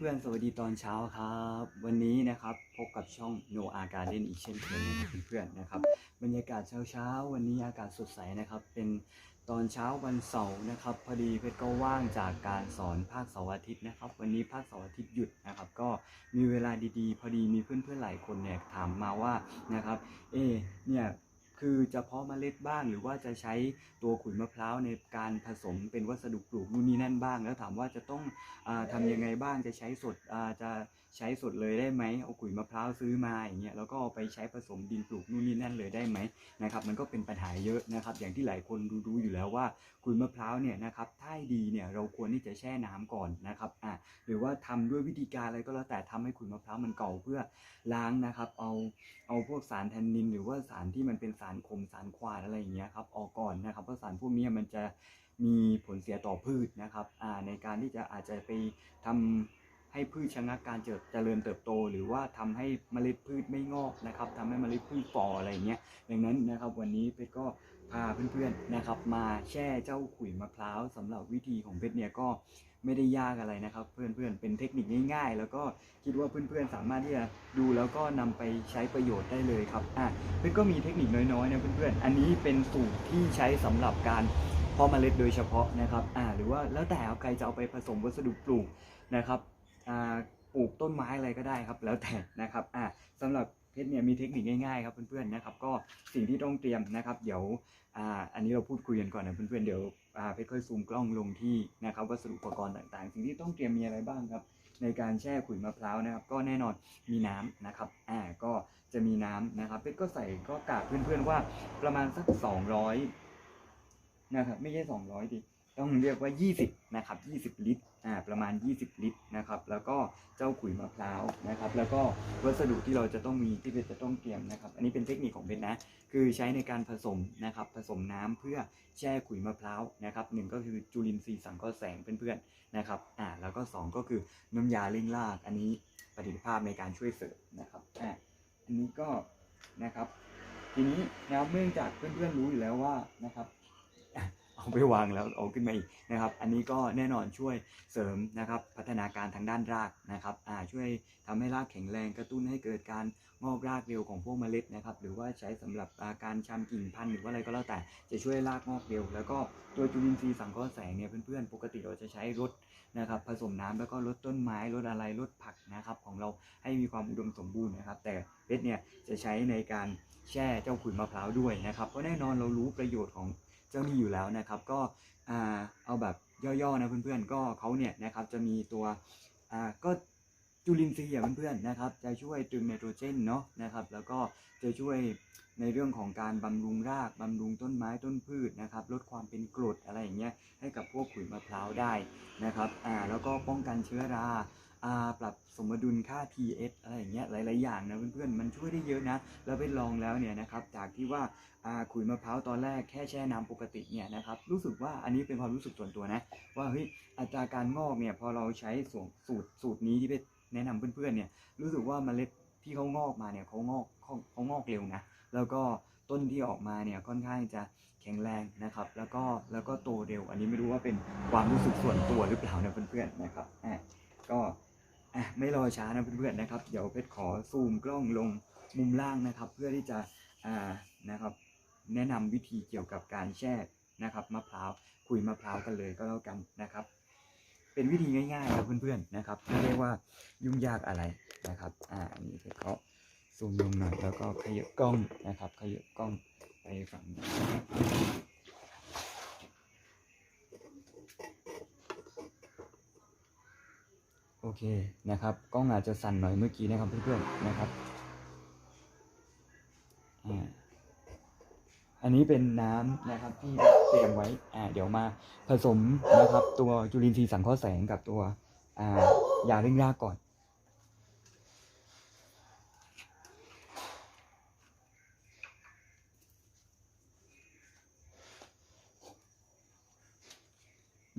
เพื่อนๆ สวัสดีตอนเช้าครับ วันนี้นะครับพบกับช่อง No a Garden อีกเช่นเคยนะครับเพื่อนๆนะครับ บรรยากาศเช้าๆ วันนี้อากาศสดใสนะครับ เป็นตอนเช้าวันเสาร์นะครับ พอดีเพชรก็ว่างจากการสอนภาคเสาร์อาทิตย์นะครับ วันนี้ภาคเสาร์อาทิตย์หยุดนะครับ ก็มีเวลาดีๆ พอดีมีเพื่อนๆหลายคนเนี่ยถามมาว่านะครับ เอเนี่ย คือจะเพาะเมล็ดบ้าง หรือว่าจะใช้ตัวขุยมะพร้าวในการผสมเป็นวัสดุปลูกนู่นนี่นั่นบ้าง แล้วถามว่าจะต้องอาทำยังไงบ้างจะใช้สดจะ ใช้สดเลยได้ไหมเอาขุยมะพร้าวซื้อมาอย่างเงี้ยแล้วก็เอาไปใช้ผสมดินปลูกนู่นนี่นั่นเลยได้ไหมนะครับ มันก็เป็นปัญหาเยอะนะครับ อย่างที่หลายคนรู้อยู่แล้วว่าขุยมะพร้าวเนี่ยนะครับถ้าดีเนี่ยเราควรที่จะแช่น้ำก่อนนะครับอ่าหรือว่าทำด้วยวิธีการอะไรก็แล้วแต่ทำให้ขุยมะพร้าวมันเก่าเพื่อล้างนะครับเอาเอาพวกสารแทนนิน หรือว่าสารที่มันเป็นสารคมสารควาดอะไรอย่างเงี้ยครับออกก่อนนะครับเพราะสารพวกนี้มันจะมีผลเสียต่อพืชนะครับอ่าในการที่จะอาจจะไปทำ ให้พืชชะงักการเจริญเติบโต หรือว่าทำให้เมล็ดพืชไม่งอกนะครับทำให้เมล็ดพืชฝ่ออะไรอย่างเงี้ยดังนั้นนะครับวันนี้เพชรก็พาเพื่อนๆนะครับมาแช่เจ้าขุยมะพร้าวสำหรับวิธีของเพชรเนี่ยก็ไม่ได้ยากอะไรนะครับ เพื่อนๆเป็นเทคนิคง่ายๆ แล้วก็คิดว่าเพื่อนๆสามารถที่จะดูแล้วก็นำไปใช้ประโยชน์ได้เลยครับอะเพื่อนก็มีเทคนิคน้อยๆนะเพื่อนๆอันนี้เป็นสูตรที่ใช้สำหรับการเพาะเมล็ดโดยเฉพาะนะครับอ่าหรือว่าแล้วแต่เอาใครจะเอาไปผสมวัสดุปลูกนะครับ ปลูกต้นไม้อะไรก็ได้ครับแล้วแต่นะครับอ่าสำหรับเพชรเนี่ยมีเทคนิคง่ายๆครับเพื่อนๆนะครับก็สิ่งที่ต้องเตรียมนะครับ เดี๋ยวอ่าอันนี้เราพูดคุยกันก่อนนะเพื่อนๆเดี๋ยวอ่าเพชรค่อยซูมกล้องลงที่นะครับวัสดุอุปกรณ์ต่างๆ สิ่งที่ต้องเตรียมมีอะไรบ้างครับ ในการแช่ขุยมะพร้าวนะครับ ก็แน่นอนมีน้ำนะครับอ่าก็จะมีน้ำนะครับเพชรก็ใส่ก็กะเพื่อนๆว่าประมาณสัก 200นะครับไม่ใช่200ดิ ต้องเรียกว่า 20 นะครับ 20 ลิตร อ่า ประมาณ 20 ลิตรนะครับ แล้วก็เจ้าขุยมะพร้าวนะครับ แล้วก็วัสดุที่เราจะต้องมีที่เพชรจะต้องเตรียมนะครับ อันนี้เป็นเทคนิคของเพชรนะ คือใช้ในการผสมนะครับ ผสมน้ำเพื่อแช่ขุยมะพร้าวนะครับหนึ่งก็คือจุลินทรีย์สังเคราะห์แสงเพื่อนๆนะครับ อ่า แล้วก็สองก็คือน้ำยาเร่งราก อันนี้ประสิทธิภาพในการช่วยเสริมนะครับ อ่า อันนี้ก็นะครับ ทีนี้นะเนื่องจากเพื่อนๆรู้อยู่แล้วว่านะครับ เอาไปวางแล้วเอาขึ้นมาอีกนะครับ อันนี้ก็แน่นอนช่วยเสริมนะครับพัฒนาการทางด้านรากนะครับอ่าช่วยทำให้รากแข็งแรงกระตุ้นให้เกิดการงอกรากเร็วของพวกเมล็ดนะครับ หรือว่าใช้สำหรับาการชำกิ่งพันธุ์หรือว่าอะไรก็แล้วแต่จะช่วยรากงอกเร็ว แล้วก็ตัวจุลินทรีย์สังเคราะห์แสงเนี่ยเพื่อนๆ ปกติเราจะใช้รดนะครับผสมน้ำแล้วก็ลดต้นไม้ลดอะไรลดผักนะครับ ของเราให้มีความอุดมสมบูรณ์นะครับ แต่เพชรเนี่ยจะใช้ในการแช่เจ้าขุยมะพร้าวด้วยนะครับ เพราะแน่นอนเรารู้ประโยชน์ของ เจ้านี่อยู่แล้วนะครับก็เอาแบบย่อๆนะเพื่อนๆ ก็เขาเนี่ยนะครับจะมีตัวก็จุลินทรีย์อะเพื่อนๆนะครับจะช่วยตรึงไนโตรเจนเนาะนะครับแล้วก็จะช่วยในเรื่องของการบำรุงรากบำรุงต้นไม้ต้นพืชนะครับลดความเป็นกรดอะไรอย่างเงี้ยให้กับพวกขุยมะพร้าวได้นะครับอ่าแล้วก็ป้องกันเชื้อรา ปรับสมดุลค่า pH อะไรอย่างเงี้ยหลาย ๆ อย่างนะเพื่อนๆ มันช่วยได้เยอะนะ แล้วไปลองแล้วเนี่ยนะครับ จากที่ว่าขุยมะพร้าวตอนแรกแค่แช่น้ำปกติเนี่ยนะครับ รู้สึกว่าอันนี้เป็นความรู้สึกส่วนตัวนะ ว่าเฮ้ยอัตราการงอกเนี่ยพอเราใช้สูตรสูตรสูตรนี้ที่ไปแนะนำเพื่อน ๆ เนี่ยรู้สึกว่าเมล็ดที่เขางอกมาเนี่ยเขางอกเขางอกเร็วนะ แล้วก็ต้นที่ออกมาเนี่ยค่อนข้างจะแข็งแรงนะครับ แล้วก็แล้วก็โตเร็ว อันนี้ไม่รู้ว่าเป็นความรู้สึกส่วนตัวหรือเปล่านะเพื่อนๆนะครับอะก็ อะไม่รอช้านะเพื่อนๆนะครับ เดี๋ยวเพชรขอซูมกล้องลงมุมล่างนะครับ เพื่อที่จะอ่านะครับ แนะนำวิธีเกี่ยวกับการแช่นะครับมะพร้าวคุยมะพร้าวกันเลยก็แล้วกันนะครับ เป็นวิธีง่ายๆครับเพื่อนๆนะครับไม่ได้ว่ายุ่งยากอะไรนะครับอ่านนี้เพชรเขาซูมลงหน่อยแล้วก็ขยับกล้องนะครับ ขยับกล้องไปฝั่งนี้นะครับ โอเคนะครับกล้องอาจจะสั่นหน่อยเมื่อกี้นะครับเพื่อนๆนะครับอ่าอันนี้เป็นน้ำนะครับที่เตรียมไว้อ่าเดี๋ยวมาผสมนะครับตัวจุลินทรีย์สังเคราะห์แสงกับตัวอ่ายาเร่งรากก่อน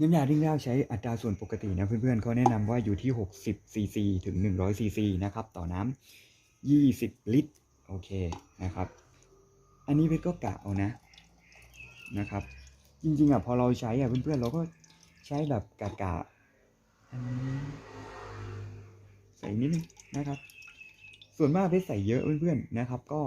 น้ำยาเร่งรากใช้อัตราส่วนปกตินะเพื่อนๆเขาแนะนำว่าอยู่ที่ 60 ซีซีถึง 100 ซีซีนะครับ ต่อน้ำ 20 ลิตร โอเคนะครับ อันนี้เพชรก็กะเอานะนะครับ จริงๆอะพอเราใช้อะเพื่อนๆเราก็ใช้แบบกะกะอันนี้ใส่นิดนึงนะครับ ส่วนมากเพชรใส่เยอะเพื่อนๆนะครับ ก็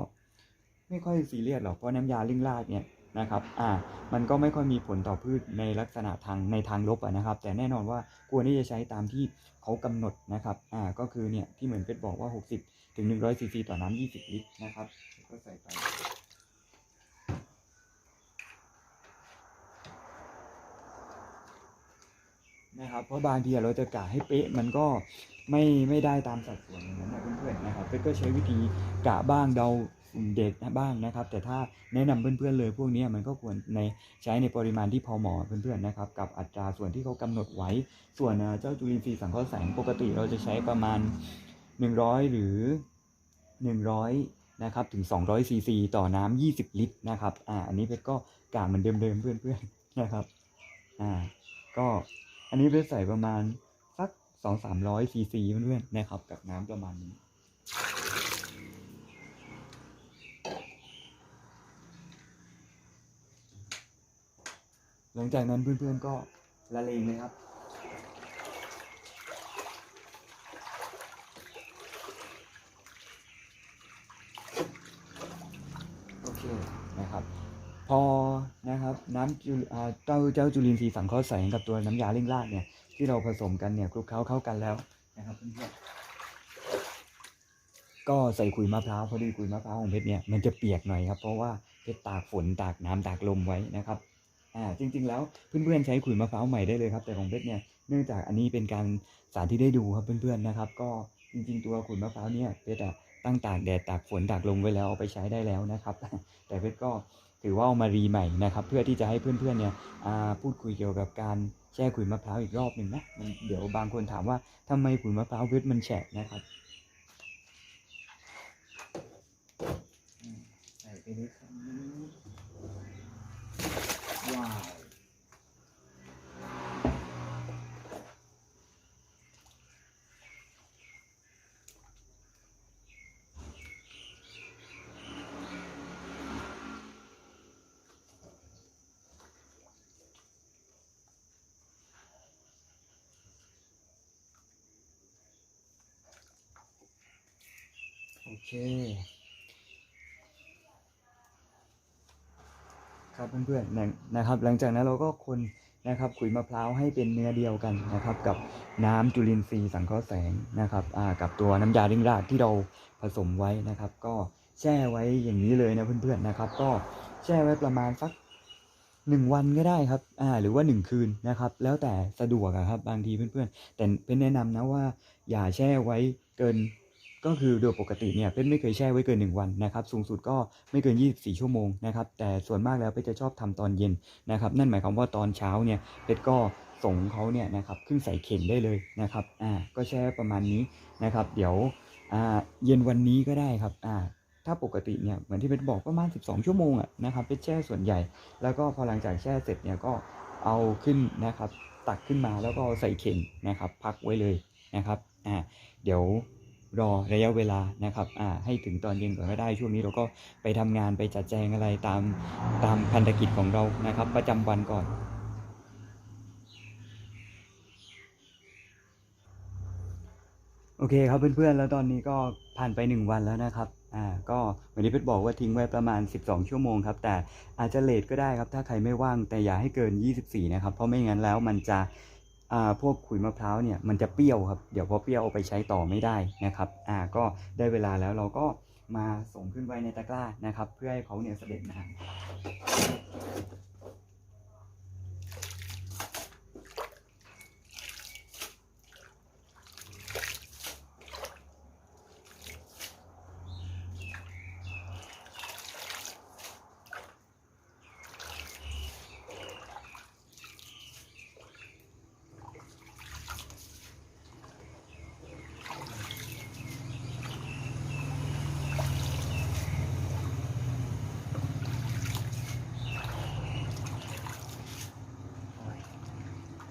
ไม่ค่อยซีเรียสหรอกเพราะน้ำยาลิ่งลาเนี่ย นะครับอ่ามันก็ไม่ค่อยมีผลต่อพืชในลักษณะทางในทางลบะนะครับ แต่แน่นอนว่าควรที่จะใช้ตามที่เขากำหนดนะครับอ่าก็คือเนี่ยที่เหมือนเพชรบอกว่า 60 ถึง 100ซีซีต่อน้ำ20 ลิตรนะครับก็ใส่ไปนะครับเพราะบางทีเราจะกะให้เป๊ะมันก็ไม่ไม่ได้ตามสัดส่วนอย่างนั้นนะเพื่อนๆนะครับเพื่อนก็ใช้วิธีกะบ้างเดา เด็กบ้างนะครับ แต่ถ้าแนะนำเพื่อนๆเลยพวกนี้มันก็ควรในใช้ในปริมาณที่พอเหมาะเพื่อนๆนะครับ กับอัตราส่วนที่เขากำหนดไว้ ส่วนเจ้าจุลินทรีย์สังเคราะห์แสงปกติเราจะใช้ประมาณ 100 หรือ 100นะครับถึง 200ซีซีต่อน้ำ20 ลิตรนะครับอ่าอันนี้เพชรก็กะเหมือนเดิมๆเพื่อนๆนะครับอ่าก็อันนี้เพชรใส่ประมาณสักสองสามร้อยซีซีเพื่อนๆนะครับกับน้ำประมาณนี้ หลังจากนั้นเพื่อนๆก็ละเลงเลยครับ โอเคนะครับ พอนะครับน้ำจุอ่าเจ้าเจ้าจุลินทรีย์สังเคราะห์แสงกับตัวน้ำยาเร่งรากเนี่ยที่เราผสมกันเนี่ยคลุกเคล้าเข้ากันแล้วนะครับเพื่อนๆก็ใส่ขุยมะพร้าวพอดีขุยมะพร้าวของเพชรเนี่ยมันจะเปียกหน่อยครับเพราะว่าเพชรตากฝนตากน้ำตากลมไว้นะครับ อ่าจริง ๆ แล้วเพื่อนๆใช้ขุยมะพร้าวใหม่ได้เลยครับ แต่ของเพชรเนี่ยเนื่องจากอันนี้เป็นการสาธิตได้ดูครับเพื่อนๆนะครับ ก็จริง ๆ ตัวขุยมะพร้าวเนี่ยเพชรอะตั้งตากแดดตากฝนตากลมไว้แล้วเอาไปใช้ได้แล้วนะครับ แต่เพชรก็ถือว่าเอามารีใหม่นะครับเพื่อที่จะให้เพื่อนๆเนี่ยอ่าพูดคุยเกี่ยวกับการแช่ขุยมะพร้าวอีกรอบหนึ่งนะมันเดี๋ยวบางคนถามว่าทำไมขุยมะพร้าวเพชรมันแฉะนะครับใส่ไปเลยค เค ครับเพื่อนๆนะนะครับ หลังจากนั้นเราก็คนนะครับขุยมะพร้าวให้เป็นเนื้อเดียวกันนะครับ กับน้ำจุลินทรีย์สังเคราะห์แสงนะครับกับตัวน้ำยาเร่งรากที่เราผสมไว้นะครับ ก็แช่ไว้อย่างนี้เลยนะเพื่อนๆนะครับ ก็แช่ไว้ประมาณสักหนึ่งวันก็ได้ครับอ่าหรือว่าหนึ่งคืนนะครับ แล้วแต่สะดวกครับบางทีเพื่อนๆ แต่เป็นแนะนำนะว่าอย่าแช่ไว้เกิน ก็คือโดยปกติเนี่ยเพชรไม่เคยแช่ไว้เกิน 1 วันนะครับสูงสุดก็ไม่เกิน 24 ชั่วโมงนะครับแต่ส่วนมากแล้วเพชรจะชอบทำตอนเย็นนะครับนั่นหมายความว่าตอนเช้าเนี่ยเพชรก็ส่งเขาเนี่ยนะครับขึ้นใส่เข่งได้เลยนะครับอ่าก็แช่ประมาณนี้นะครับ เดี๋ยวอ่าเย็นวันนี้ก็ได้ครับอ่าถ้าปกติเนี่ยเหมือนที่เพชรบอกประมาณ 12 ชั่วโมงอะนะครับเพชรแช่ส่วนใหญ่ แล้วก็พอหลังจากแช่เสร็จเนี่ยก็เอาขึ้นนะครับตักขึ้นมาแล้วก็ใส่เข่งนะครับ พักไว้เลยนะครับอ่าเดี๋ยว รอระยะเวลานะครับอ่าให้ถึงตอนเย็นก่อนก็ได้ช่วงนี้เราก็ไปทำงานไปจัดแจงอะไรตามตามพันธกิจของเรานะครับ ประจำวันก่อนโอเคครับเพื่อนๆ แล้วตอนนี้ก็ผ่านไป 1 วันแล้วนะครับ อ่า ก็วันนี้เพชรบอกว่าทิ้งไว้ประมาณ 12 ชั่วโมงครับ แต่อาจจะเลทก็ได้ครับ ถ้าใครไม่ว่าง แต่อย่าให้เกิน 24 นะครับ เพราะไม่งั้นแล้วมันจะ พวกขุยมะพร้าวเนี่ยมันจะเปรี้ยวครับ เดี๋ยวพอเปรี้ยวเอาไปใช้ต่อไม่ได้นะครับอ่าก็ได้เวลาแล้วเราก็มาส่งขึ้นไว้ในตะกร้านะครับ เพื่อให้เขาเนี่ยเสด็จน้ำ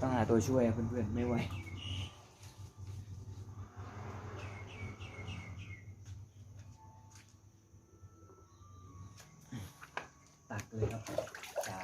ต้องหาตัวช่วยเพื่อนๆ ไม่ไหว ตักเลยครับช้า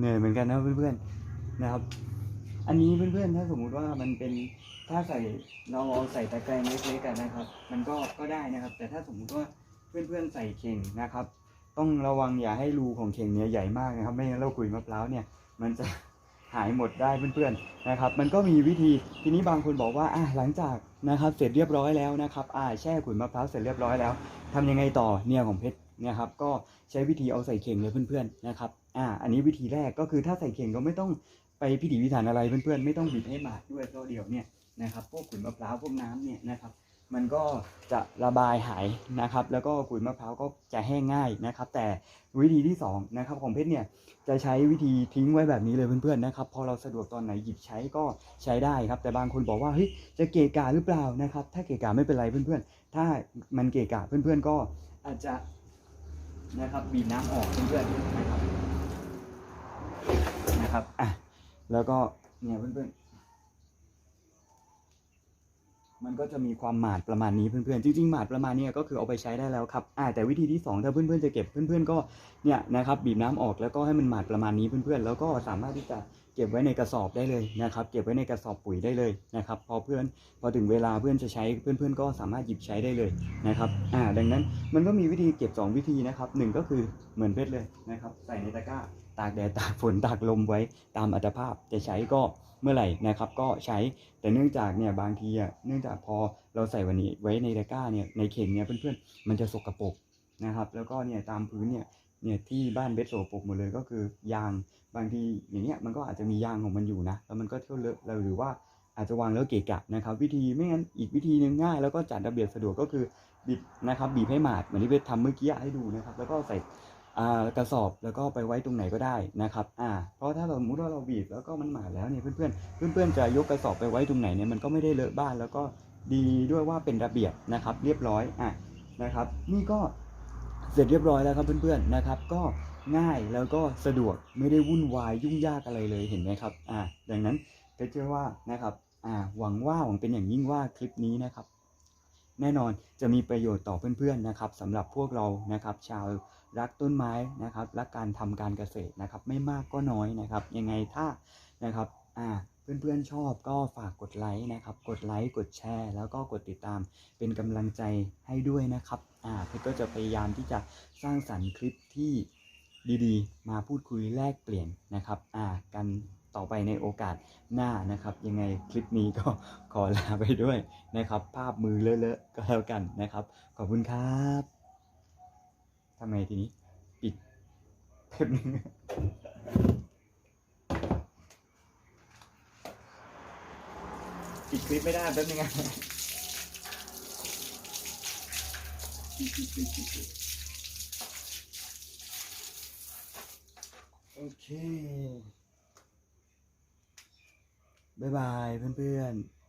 เหนื่อยเหมือนกันนะเพื่อนๆนะครับ อันนี้เพื่อนๆถ้าสมมุติว่ามันเป็นถ้าใส่เราเอาใส่ตะแกรงเล็กๆกันนะครับ มันก็ก็ได้นะครับ แต่ถ้าสมมุติว่าเพื่อนๆใส่เข่งนะครับ ต้องระวังอย่าให้รูของเข่งเนี่ยใหญ่มากนะครับ ไม่งั้นเรากุยมะพร้าวเนี่ย มันจะหายหมดได้เพื่อนๆนะครับ มันก็มีวิธีทีนี้บางคนบอกว่าอะหลังจากนะครับเสร็จเรียบร้อยแล้วนะครับอ่าแช่ขุยมะพร้าวเสร็จเรียบร้อยแล้วทำยังไงต่อเนี่ยของเพชรนี่ยครับ ก็ใช้วิธีเอาใส่เข่งเลยเพื่อนๆนะครับ อ่า อันนี้วิธีแรกก็คือถ้าใส่เข่งก็ไม่ต้องไปพิถีพิถันอะไรเพื่อนๆ ไม่ต้องบีบให้หมาดด้วยก็เดียวเนี่ยนะครับ พวกขุยมะพร้าวพวกน้ำเนี่ยนะครับ มันก็จะระบายหายนะครับ แล้วก็ขุยมะพร้าวก็จะแห้งง่ายนะครับ แต่วิธีที่สองนะครับของเพชรเนี่ยจะใช้วิธีทิ้งไว้แบบนี้เลยเพื่อนๆนะครับ พอเราสะดวกตอนไหนหยิบใช้ก็ใช้ได้ครับ แต่บางคนบอกว่าเฮ้ยจะเกะกะหรือเปล่านะครับ ถ้าเกะกะไม่เป็นไรเพื่อนๆ ถ้ามันเกะกะเพื่อนๆก็อาจจะนะครับบีบน้ำออกเพื่อนๆนะครับ นะครับอะแล้วก็เนี่ยเพื่อนๆ มันก็จะมีความหมาดประมาณนี้เพื่อนๆ จริงๆ หมาดประมาณเนี้ยก็คือเอาไปใช้ได้แล้วครับอ่าแต่วิธีที่สองถ้าเพื่อนๆ จะเก็บเพื่อนๆ ก็เนี่ยนะครับบีบน้ำออกแล้วก็ให้มันหมาดประมาณนี้เพื่อนๆ แล้วก็สามารถที่จะเก็บไว้ในกระสอบได้เลยนะครับ เก็บไว้ในกระสอบปุ๋ยได้เลยนะครับ พอเพื่อนพอถึงเวลาเพื่อนจะใช้เพื่อนๆ ก็สามารถหยิบใช้ได้เลยนะครับ อ่า ดังนั้นมันก็มีวิธีเก็บ 2 วิธีนะครับหนึ่งก็คือเหมือนเพชรเลยนะครับ ใส่ในตะกร้า ตากแดดตากฝนตากลมไว้ตามอัตภาพจะใช้ก็เมื่อไหร่นะครับ ก็ใช้แต่เนื่องจากเนี่ยบางทีอะเนื่องจากพอเราใส่วันนี้ไว้ในตะกร้าเนี่ยในเข่งเนี่ยเพื่อนๆมันจะสกปรกนะครับ แล้วก็เนี่ยตามพื้นเนี่ยเนี่ยที่บ้านเบสโซปกหมดเลยก็คือยางบางทีอย่างเงี้ยมันก็อาจจะมียางของมันอยู่นะแล้วมันก็เที่ยวเลอะเราหรือว่าอาจจะวางแล้วเกะกะนะครับ วิธีไม่งั้นอีกวิธีหนึ่งง่าย แล้วก็จัดระเบียบสะดวกก็คือบีบนะครับบีบให้หมาดเหมือนที่เบสทำเมื่อกี้ให้ดูนะครับ แล้วก็ใส่ กระสอบแล้วก็ไปไว้ตรงไหนก็ได้นะครับอ่าเพราะถ้าเราสมมติว่าเราบีบแล้วก็มันหมาดแล้วเนี่ยเพื่อนๆเพื่อนๆจะยกกระสอบไปไว้ตรงไหนเนี่ยมันก็ไม่ได้เลอะบ้านแล้วก็ดีด้วยว่าเป็นระเบียบนะครับ เรียบร้อยอะนะครับ นี่ก็เสร็จเรียบร้อยแล้วครับเพื่อนๆนะครับ ก็ง่ายแล้วก็สะดวกไม่ได้วุ่นวายยุ่งยากอะไรเลยเห็นไหมครับอ่าดังนั้นก็เชื่อว่านะครับอ่าหวังว่าหวังเป็นอย่างยิ่งว่าคลิปนี้นะครับ แน่นอนจะมีประโยชน์ต่อเพื่อนๆนะครับสำหรับพวกเรานะครับ ชาว รักต้นไม้นะครับ รักการทำการเกษตรนะครับ ไม่มากก็น้อยนะครับ ยังไงถ้านะครับอ่าเพื่อนๆชอบก็ฝากกดไลค์นะครับ กดไลค์ กดแชร์ แล้วก็กดติดตามเป็นกำลังใจให้ด้วยนะครับอ่าเพชรก็จะพยายามที่จะสร้างสรรค์คลิปที่ดีๆ มาพูดคุยแลกเปลี่ยนนะครับอ่ากันต่อไปในโอกาสหน้านะครับ ยังไงคลิปนี้ก็ขอลาไปด้วยนะครับ ภาพมือเลอะๆก็แล้วกันนะครับ ขอบคุณครับ ทำไงทีนี้ ปิดแป๊บนึงปิดคลิปไม่ได้แป๊บนึงอะโอเค บ๊ายบายเพื่อนๆ